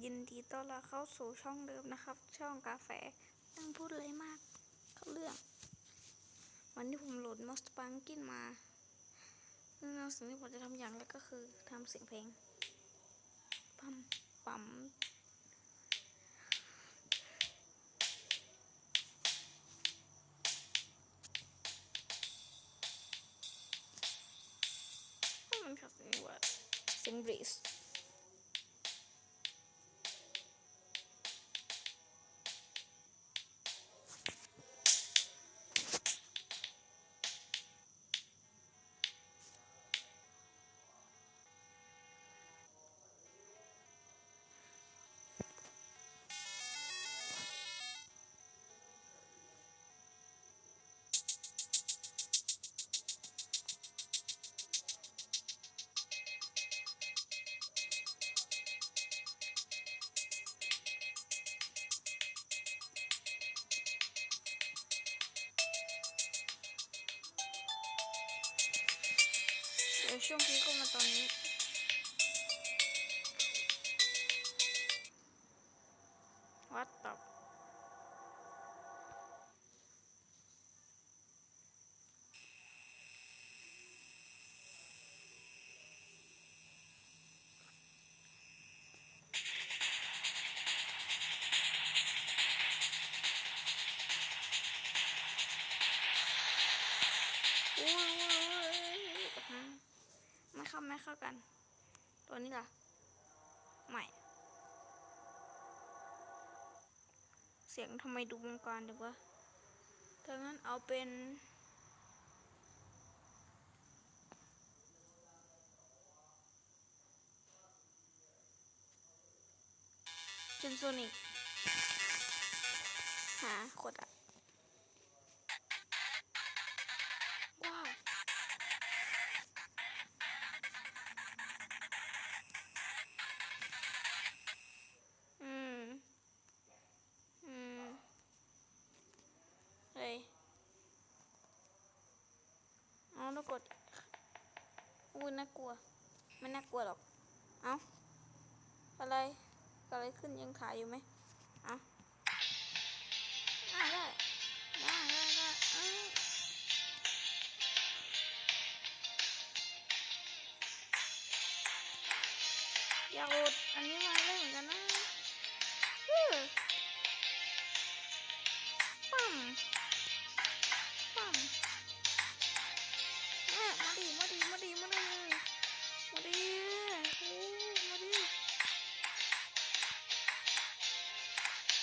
ยินดีต้อนรับเข้าสู่ช่องเดิมนะครับ ช่องกาแฟตั้งพูดอะไรมาก เข้าเรื่อง วันนี้ผมโหลดมอสปังกินมาซึ่งสิ่งที่ผมจะทำอย่างแรกก็คือทำเสียงเพลงปั๊มปั๊มมันชอบเสียงว่าเสียงบรีส ดี๋ยวช่วงพีคก็มาตอนนี้วัดตับอุ้ย เข้าไม่เข้ากัน ตัวนี้ล่ะไม่เสียงทำไมดูวงการเดี๋ยววะถ้างั้นเอาเป็นเจนโซนิกหาขดอะ กดอุ้น่ากลัว ไม่น่ากลัวหรอก เอาอะไรอะไรขึ้นยังถ่ายอยู่ไหมเอาได้ได้ได้ได้อยอยากดอันนี้มาเล่นเหมือนกันนะฮึปั๊ม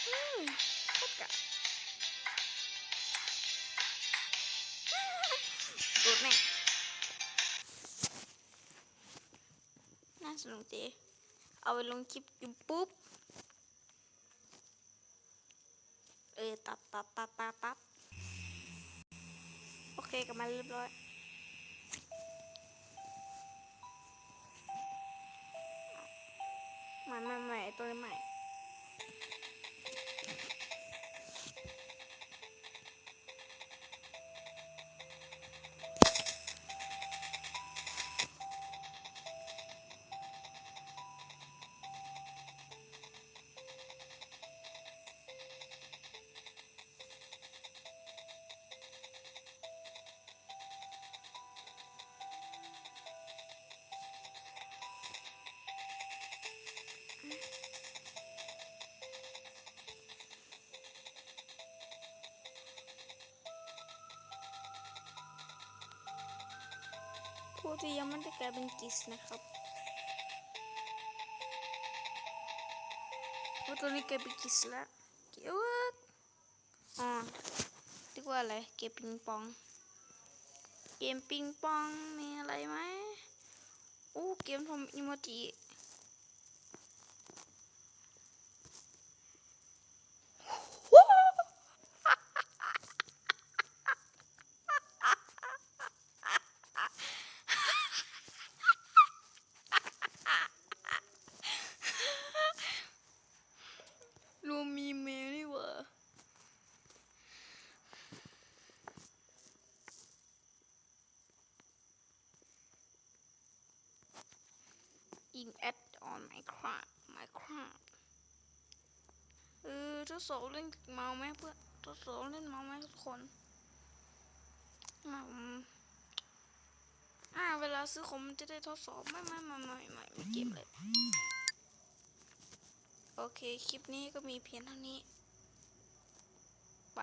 อืมโคตรกะโดดแม่น่าสนุกดีเอาไปลงคลิปยู่ปุ๊บ เออ ตัดตัดตัดตัดตัดโอเคกลับมาเรียบร้อยม่ใหม่ใหม่ตัวใหม่ ที่ยังไม่ได้กลายเป็นกิสนะครับเพราะตัวนี้กลายเป็นกิสแล้วเกี่ยวกอ๋อเรียกว่าอะไร เกมปิงปอง เกมปิงปองมีอะไรไหมอู้เกมทำอิโมจิรวมมีเมลนี่หว่า อิงแอด on Minecraft Minecraft ดสอบเล่นเมาไหมเพื่อนทดสอบเล่นเมาไหมทุกคนมาผมอ่าเวลาซื้อคอมจะได้ทดสอบไม่ไม่ไม่ไม่ไม่ไม่เกมเลย โอเค คลิปนี้ก็มีเพียงเท่านี้ ไป